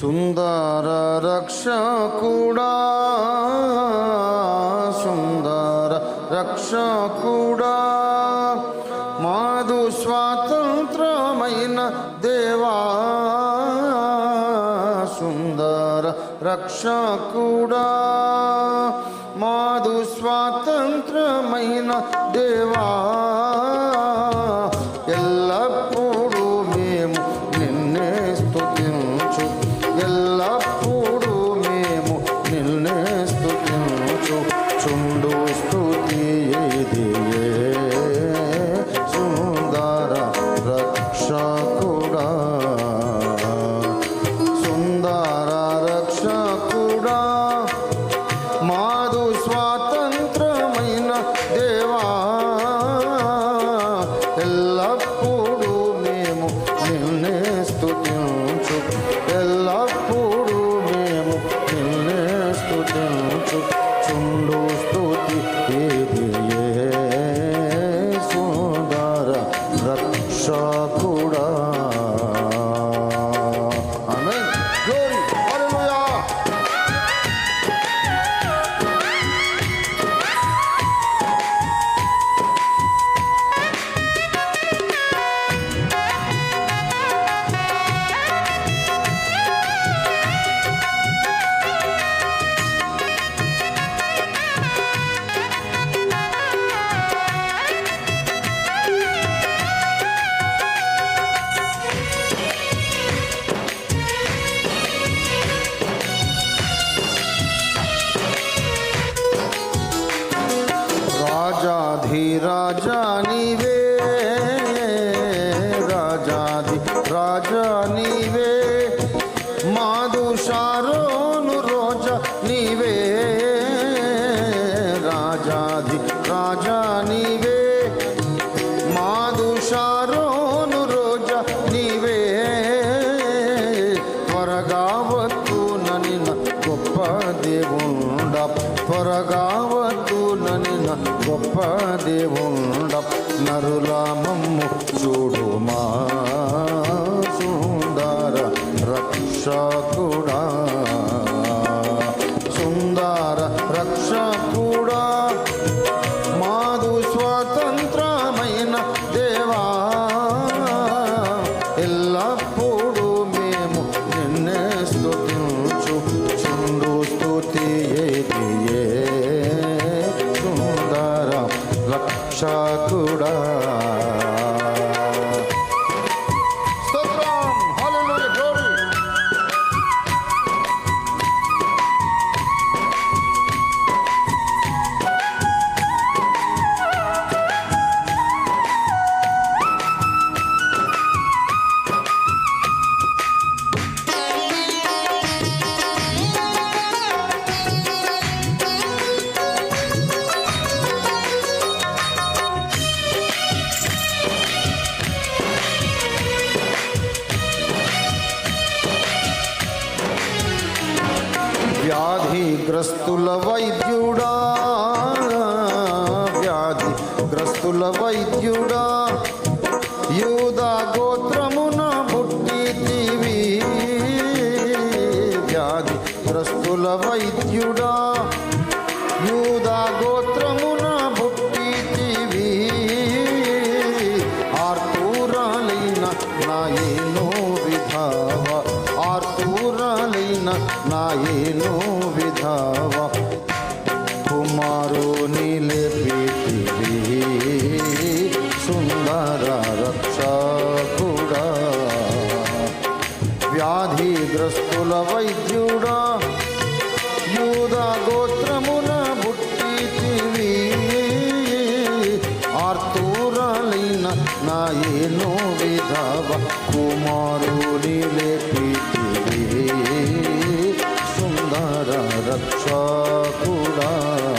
సుందర రక్షకుడా సుందర రక్షకుడా మాదు స్వాతంత్రమైన దేవా సుందర రక్షకుడా మాదు స్వాతంత్రమైన దేవా. ನೋಡೋ राजा निवे దేవుండ నరుల చూడుమా సుందర రక్షకుడా. సుందర రక్ష యూదా గోత్రమున పుట్టితివి వ్యాధిగ్రస్తుల వైద్యుడా. యూదా గోత్రమున పుట్టితివి ఆర్తూరాలైన నాయనో విధావ. ఆర్తూరాలైన నాయనో విధావ. కుమారు నీలే నాయనో విధవ కుమారుని లేపితివి సుందర రక్షకుడా స్తోత్రం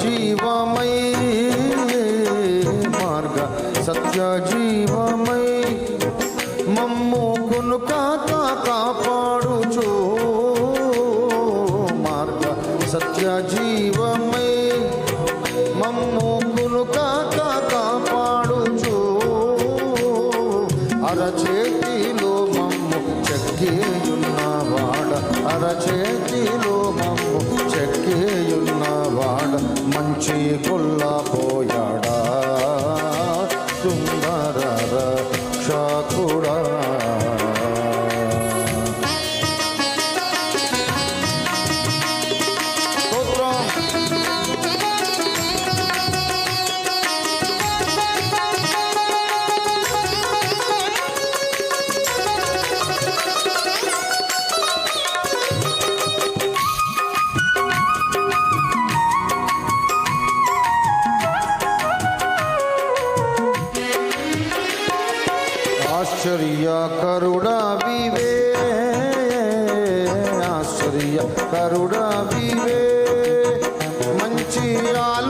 జీవమై మార్గ సత్య జీవమై మమ్ము కొనుకాత కాపాడుచు మార్గ సత్య జీవమై చేకుల్లా పోయాడు. आश्चर्य करुणा विवे आश्चर्य करुणा विवे मंची आल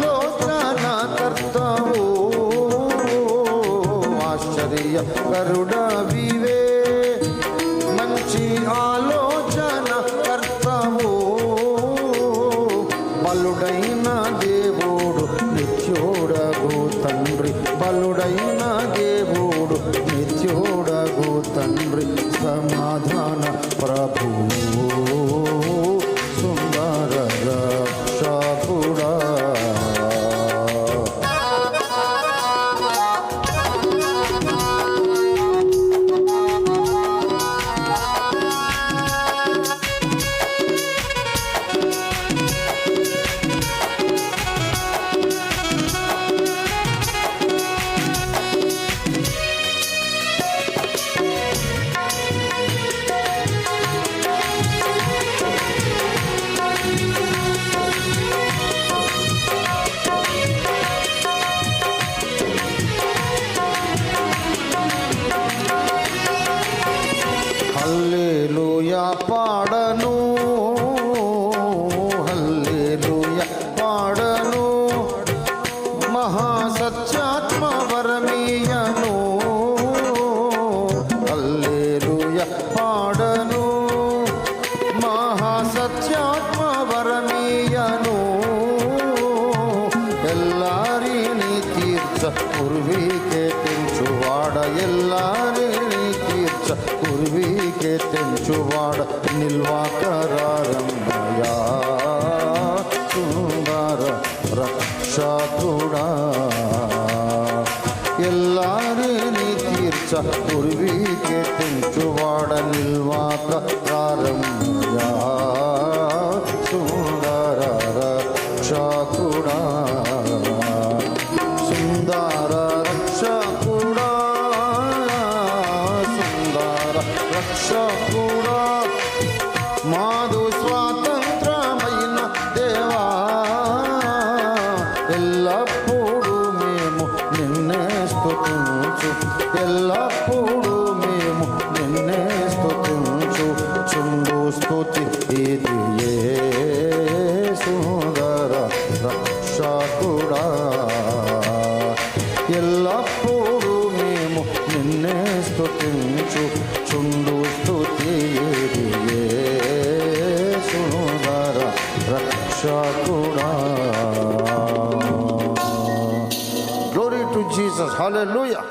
బలుడైన దేవుడు నిత్యుడగు తండ్రి. బలుడైన దేవుడు నిత్యుడగు తండ్రి. సమాధాన ప్రభువు. నిలిచువాడ నిల్వాక ప్రారంభయా సుందర రక్షకుడా సుందర రక్షకుడా. సుందర రక్షకుడా. Hallelujah.